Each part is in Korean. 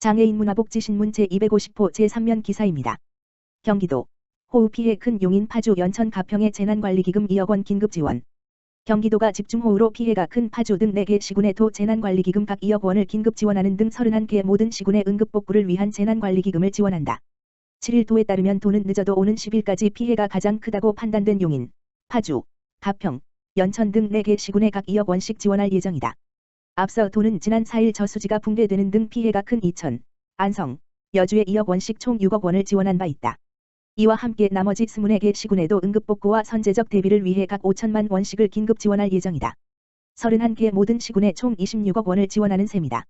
장애인 문화복지신문 제250호 제3면 기사입니다. 경기도 호우 피해 큰 용인 파주 연천 가평의 재난관리기금 2억 원 긴급 지원. 경기도가 집중호우로 피해가 큰 파주 등 4개 시군의 도 재난관리기금 각 2억 원을 긴급 지원하는 등 31개 모든 시군의 응급복구를 위한 재난관리기금을 지원한다. 7일 도에 따르면 도는 늦어도 오는 10일까지 피해가 가장 크다고 판단된 용인, 파주, 가평, 연천 등 4개 시군에 각 2억 원씩 지원할 예정이다. 앞서 도는 지난 4일 저수지가 붕괴되는 등 피해가 큰 이천, 안성, 여주에 2억 원씩 총 6억 원을 지원한 바 있다. 이와 함께 나머지 24개 시군에도 응급복구와 선제적 대비를 위해 각 5천만 원씩을 긴급 지원할 예정이다. 31개 모든 시군에 총 26억 원을 지원하는 셈이다.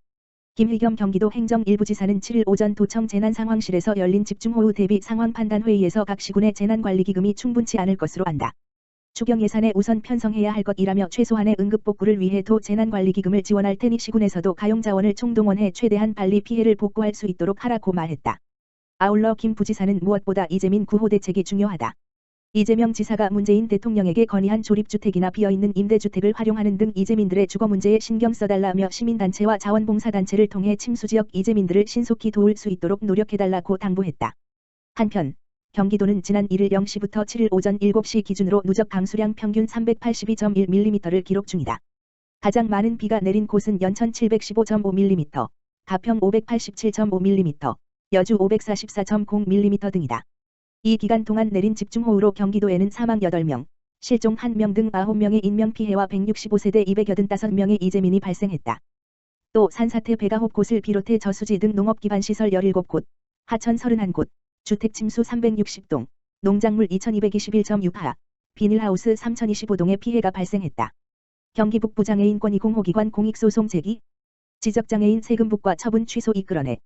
김희겸 경기도 행정일부지사는 7일 오전 도청 재난상황실에서 열린 집중호우 대비 상황 판단 회의에서 각 시군의 재난관리기금이 충분치 않을 것으로 안다. 추경 예산에 우선 편성해야 할 것이라며 최소한의 응급 복구를 위해 도 재난관리기금을 지원할 테니 시군에서도 가용자원을 총동원해 최대한 빨리 피해를 복구할 수 있도록 하라고 말했다. 아울러 김 부지사는 무엇보다 이재민 구호 대책이 중요하다. 이재명 지사가 문재인 대통령에게 건의한 조립주택이나 비어있는 임대주택을 활용하는 등 이재민들의 주거 문제에 신경 써달라며 시민단체와 자원봉사단체를 통해 침수지역 이재민들을 신속히 도울 수 있도록 노력해달라고 당부했다. 한편 경기도는 지난 1일 0시부터 7일 오전 7시 기준으로 누적 강수량 평균 382.1mm를 기록 중이다. 가장 많은 비가 내린 곳은 연천 715.5mm, 가평 587.5mm, 여주 544.0mm 등이다. 이 기간 동안 내린 집중호우로 경기도에는 사망 8명, 실종 1명 등 9명의 인명피해와 165세대 285명의 이재민이 발생했다. 또 산사태 배가홉 곳을 비롯해 저수지 등 농업기반시설 17곳, 하천 31곳, 주택 침수 360동, 농작물 2221.6하, 비닐하우스 3025동의 피해가 발생했다. 경기 북부 장애인 권익 공호기관 공익소송 제기, 지적장애인 세금북과 처분 취소 이끌어내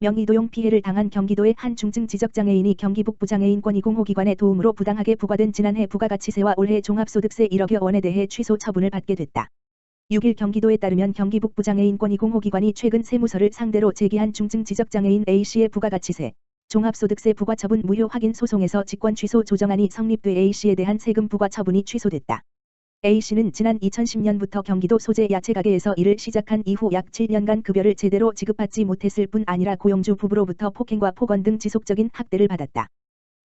명의도용 피해를 당한 경기도의 한 중증 지적장애인이 경기 북부 장애인 권익 공호기관의 도움으로 부당하게 부과된 지난해 부가가치세와 올해 종합소득세 1억여 원에 대해 취소 처분을 받게 됐다. 6일 경기도에 따르면 경기 북부 장애인 권익 공호기관이 최근 세무서를 상대로 제기한 중증 지적장애인 A씨의 부가가치세, 종합소득세 부과 처분 무효 확인 소송에서 직권 취소 조정안이 성립돼 A씨에 대한 세금 부과 처분이 취소됐다. A씨는 지난 2010년부터 경기도 소재 야채 가게에서 일을 시작한 이후 약 7년간 급여를 제대로 지급받지 못했을 뿐 아니라 고용주 부부로부터 폭행과 폭언 등 지속적인 학대를 받았다.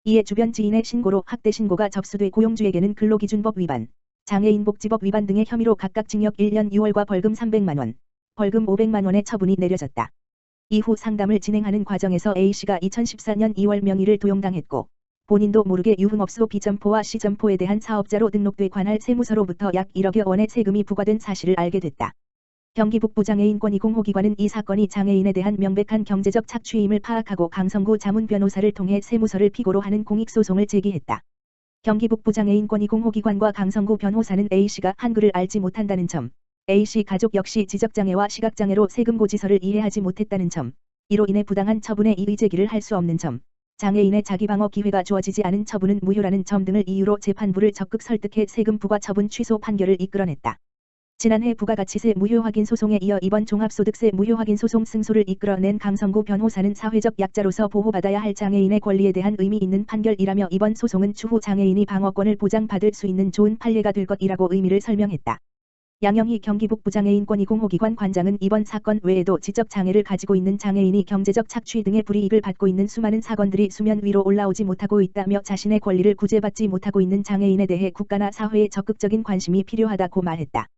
이에 주변 지인의 신고로 학대 신고가 접수돼 고용주에게는 근로기준법 위반, 장애인복지법 위반 등의 혐의로 각각 징역 1년 6월과 벌금 300만원, 벌금 500만원의 처분이 내려졌다. 이후 상담을 진행하는 과정에서 A씨가 2014년 2월 명의를 도용당했고 본인도 모르게 유흥업소 B점포와 C점포에 대한 사업자로 등록돼 관할 세무서로부터 약 1억여 원의 세금이 부과된 사실을 알게 됐다. 경기 북부 장애인권익 공호기관은 이 사건이 장애인에 대한 명백한 경제적 착취임을 파악하고 강성구 자문 변호사를 통해 세무서를 피고로 하는 공익소송을 제기했다. 경기 북부 장애인권익 공호기관과 강성구 변호사는 A씨가 한글을 알지 못한다는 점, A씨 가족 역시 지적장애와 시각장애로 세금고지서를 이해하지 못했다는 점, 이로 인해 부당한 처분에 이의 제기를 할 수 없는 점, 장애인의 자기방어 기회가 주어지지 않은 처분은 무효라는 점 등을 이유로 재판부를 적극 설득해 세금 부과 처분 취소 판결을 이끌어냈다. 지난해 부가가치세 무효 확인 소송에 이어 이번 종합소득세 무효 확인 소송 승소를 이끌어낸 강성구 변호사는 사회적 약자로서 보호받아야 할 장애인의 권리에 대한 의미 있는 판결이라며 이번 소송은 추후 장애인이 방어권을 보장받을 수 있는 좋은 판례가 될 것이라고 의미를 설명했다. 양영희 경기북 부 장애인권익 공호기관 관장은 이번 사건 외에도 지적 장애를 가지고 있는 장애인이 경제적 착취 등의 불이익을 받고 있는 수많은 사건들이 수면 위로 올라오지 못하고 있다며 자신의 권리를 구제받지 못하고 있는 장애인에 대해 국가나 사회의 적극적인 관심이 필요하다고 말했다.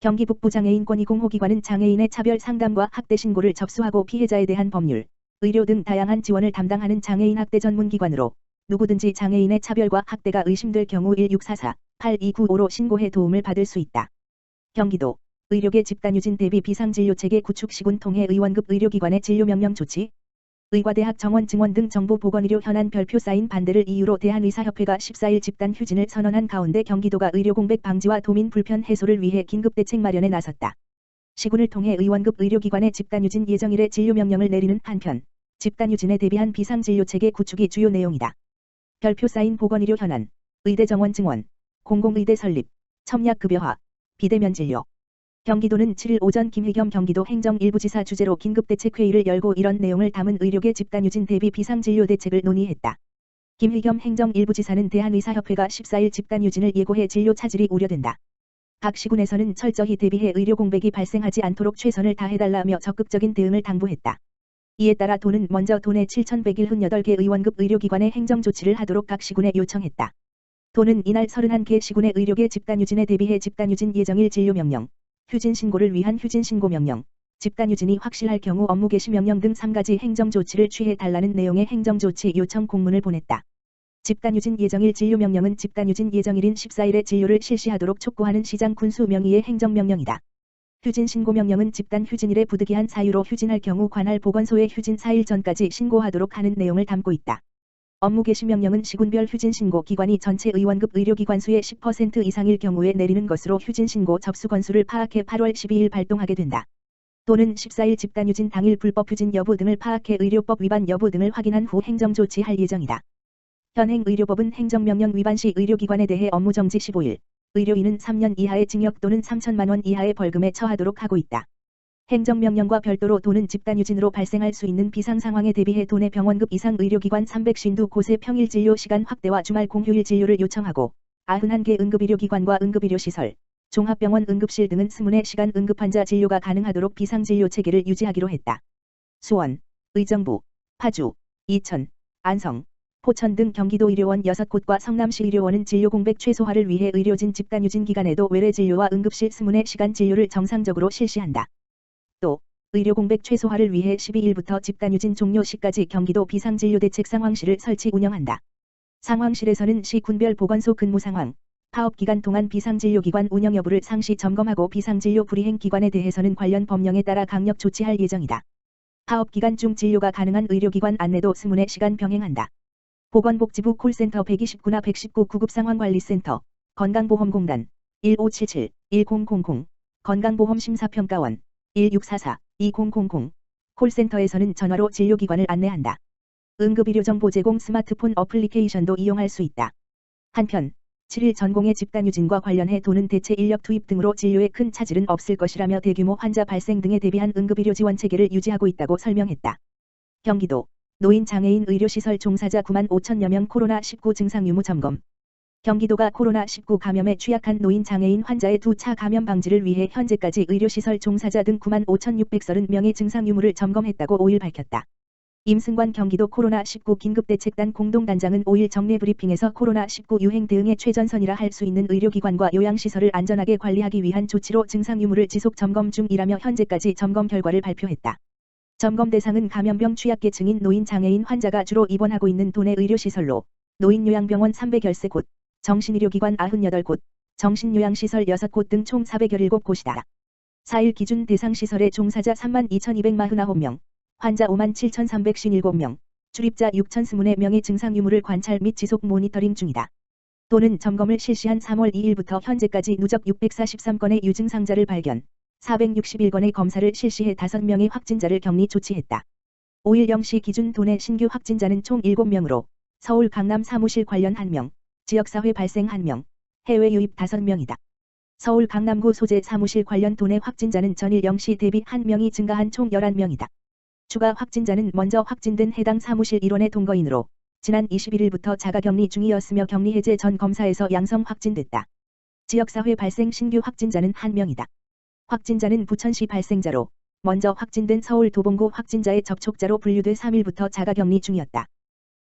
경기북부 장애인권익 공호기관은 장애인의 차별 상담과 학대 신고를 접수하고 피해자에 대한 법률, 의료 등 다양한 지원을 담당하는 장애인 학대 전문기관으로 누구든지 장애인의 차별과 학대가 의심될 경우 1644-8295로 신고해 도움을 받을 수 있다. 경기도 의료계 집단유진 대비 비상진료체계 구축 시군 통해 의원급 의료기관의 진료명령 조치 의과대학 정원 증원 등 정부 보건의료 현안 별표 사인 반대를 이유로 대한의사협회가 14일 집단 휴진을 선언한 가운데 경기도가 의료공백 방지와 도민 불편 해소를 위해 긴급대책 마련에 나섰다. 시군을 통해 의원급 의료기관의 집단유진 예정일에 진료명령을 내리는 한편 집단유진에 대비한 비상진료체계 구축이 주요 내용이다. 별표 사인 보건의료 현안, 의대 정원 증원, 공공의대 설립, 첨약급여화, 비대면 진료. 경기도는 7일 오전 김혜겸 경기도 행정일부지사 주재로 긴급대책회의를 열고 이런 내용을 담은 의료계 집단유진 대비 비상진료 대책을 논의했다. 김혜겸 행정일부지사는 대한의사협회가 14일 집단유진을 예고해 진료 차질이 우려된다. 각 시군에서는 철저히 대비해 의료 공백이 발생하지 않도록 최선을 다해달라며 적극적인 대응을 당부했다. 이에 따라 도는 먼저 도내 7,178개 의원급 의료기관에 행정조치를 하도록 각 시군에 요청했다. 도는 이날 31개 시군의 의료계 집단유진에 대비해 집단유진 예정일 진료명령, 휴진 신고를 위한 휴진 신고 명령, 집단 유진이 확실할 경우 업무 개시 명령 등 3가지 행정 조치를 취해 달라는 내용의 행정 조치 요청 공문을 보냈다. 집단 유진 예정일 진료 명령은 집단 유진 예정일인 14일에 진료를 실시하도록 촉구하는 시장 군수 명의의 행정 명령이다. 휴진 신고 명령은 집단 휴진일에 부득이한 사유로 휴진할 경우 관할 보건소에 휴진 4일 전까지 신고하도록 하는 내용을 담고 있다. 업무 개시 명령은 시군별 휴진 신고 기관이 전체 의원급 의료기관 수의 10% 이상일 경우에 내리는 것으로 휴진 신고 접수 건수를 파악해 8월 12일 발동하게 된다. 또는 14일 집단 휴진 당일 불법 휴진 여부 등을 파악해 의료법 위반 여부 등을 확인한 후 행정 조치할 예정이다. 현행 의료법은 행정명령 위반 시 의료기관에 대해 업무 정지 15일, 의료인은 3년 이하의 징역 또는 3천만 원 이하의 벌금에 처하도록 하고 있다. 행정명령과 별도로 도는 집단유진으로 발생할 수 있는 비상 상황에 대비해 도내 병원급 이상 의료기관 352곳의 평일 진료 시간 확대와 주말 공휴일 진료를 요청하고 91개 응급의료기관과 응급의료시설, 종합병원 응급실 등은 20시간 응급환자 진료가 가능하도록 비상진료 체계를 유지하기로 했다. 수원, 의정부, 파주, 이천, 안성, 포천 등 경기도 의료원 6곳과 성남시 의료원은 진료 공백 최소화를 위해 의료진 집단 유진 기간에도 외래 진료와 응급실 20시간 진료를 정상적으로 실시한다. 또 의료 공백 최소화를 위해 12일부터 집단 유진 종료 시까지 경기도 비상진료대책 상황실을 설치 운영한다. 상황실에서는 시 군별 보건소 근무 상황, 파업 기간 동안 비상진료기관 운영 여부를 상시 점검하고 비상진료 불이행 기관에 대해서는 관련 법령에 따라 강력 조치할 예정이다. 파업 기간 중 진료가 가능한 의료기관 안내도 스문의 시간 병행한다. 보건복지부 콜센터 129나 119 구급상황관리센터, 건강보험공단, 1577-1000, 건강보험심사평가원, 1644-2000, 콜센터에서는 전화로 진료기관을 안내한다. 응급의료 정보 제공 스마트폰 어플리케이션도 이용할 수 있다. 한편, 7일 전공의 집단 유진과 관련해 도는 대체 인력 투입 등으로 진료에 큰 차질은 없을 것이라며 대규모 환자 발생 등에 대비한 응급의료 지원 체계를 유지하고 있다고 설명했다. 경기도 노인 장애인 의료시설 종사자 9만 5천여 명 코로나19 증상 유무 점검. 경기도가 코로나19 감염에 취약한 노인 장애인 환자의 두차 감염 방지를 위해 현재까지 의료시설 종사자 등 9만 5,630명의 증상 유무를 점검했다고 5일 밝혔다. 임승관 경기도 코로나19 긴급대책단 공동단장은 5일 정례 브리핑에서 코로나19 유행 대응의 최전선이라 할 수 있는 의료기관과 요양시설을 안전하게 관리하기 위한 조치로 증상 유무를 지속 점검 중이라며 현재까지 점검 결과를 발표했다. 점검 대상은 감염병 취약계층인 노인 장애인 환자가 주로 입원하고 있는 도내 의료시설로 노인요양병원 310곳, 정신의료기관 98곳, 정신요양시설 6곳 등 총 417곳이다. 4일 기준 대상시설의 종사자 3만 2249명, 환자 5만 7357명, 출입자 6,024명의 증상 유무를 관찰 및 지속 모니터링 중이다. 또는 점검을 실시한 3월 2일부터 현재까지 누적 643건의 유증상자를 발견, 461건의 검사를 실시해 5명의 확진자를 격리 조치했다. 5일 0시 기준 도내 신규 확진자는 총 7명으로 서울 강남 사무실 관련 1명, 지역사회 발생 1명, 해외 유입 5명이다. 서울 강남구 소재 사무실 관련 도내 확진자는 전일 0시 대비 1명이 증가한 총 11명이다. 추가 확진자는 먼저 확진된 해당 사무실 일원의 동거인으로 지난 21일부터 자가격리 중이었으며 격리 해제 전 검사에서 양성 확진됐다. 지역사회 발생 신규 확진자는 1명이다. 확진자는 부천시 발생자로 먼저 확진된 서울 도봉구 확진자의 접촉자로 분류돼 3일부터 자가격리 중이었다.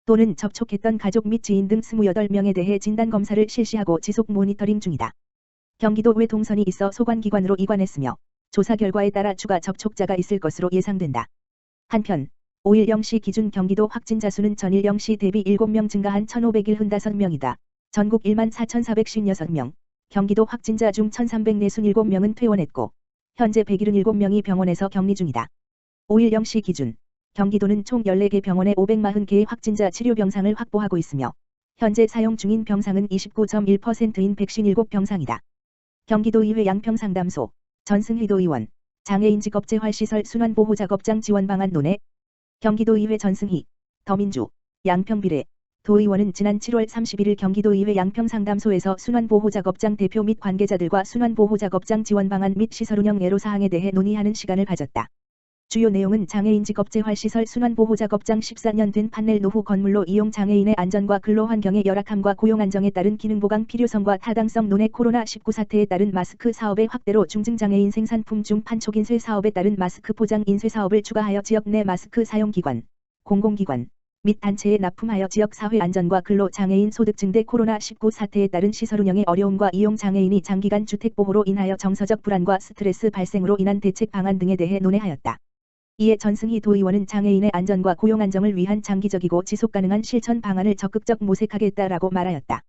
또는 접촉했던 가족 및 지인 등 28명에 대해 진단검사를 실시하고 지속 모니터링 중이다. 경기도 외 동선이 있어 소관기관으로 이관했으며 조사 결과에 따라 추가 접촉자가 있을 것으로 예상된다. 한편 5일 0시 기준 경기도 확진자 수는 전일 0시 대비 7명 증가한 1,575명이다. 전국 1만 4,416명, 경기도 확진자 중 1,347명은 퇴원했고 현재 177명이 병원에서 격리 중이다. 5일 0시 기준 경기도는 총 14개 병원에 540개의 확진자 치료 병상을 확보하고 있으며 현재 사용 중인 병상은 29.1%인 157병상이다. 경기도의회 양평상담소 전승희도 의원 장애인 직업재 활시설 순환보호작업장 지원 방안 논의 경기도의회 전승희 더민주 양평비례 도의원은 지난 7월 31일 경기도의회 양평상담소에서 순환보호작업장 대표 및 관계자들과 순환보호작업장 지원 방안 및 시설운영 애로사항에 대해 논의하는 시간을 가졌다. 주요 내용은 장애인 직업재활시설 순환보호작업장 14년 된 판넬 노후 건물로 이용 장애인의 안전과 근로환경의 열악함과 고용안정에 따른 기능보강 필요성과 타당성 논의 코로나19 사태에 따른 마스크 사업의 확대로 중증장애인 생산품 중 판촉인쇄 사업에 따른 마스크 포장 인쇄 사업을 추가하여 지역 내 마스크 사용기관, 공공기관, 및 단체에 납품하여 지역 사회 안전과 근로 장애인 소득 증대 코로나19 사태에 따른 시설 운영의 어려움과 이용 장애인이 장기간 주택 보호로 인하여 정서적 불안과 스트레스 발생으로 인한 대책 방안 등에 대해 논의하였다. 이에 전승희 도의원은 장애인의 안전과 고용 안정을 위한 장기적이고 지속 가능한 실천 방안을 적극적 모색하겠다라고 말하였다.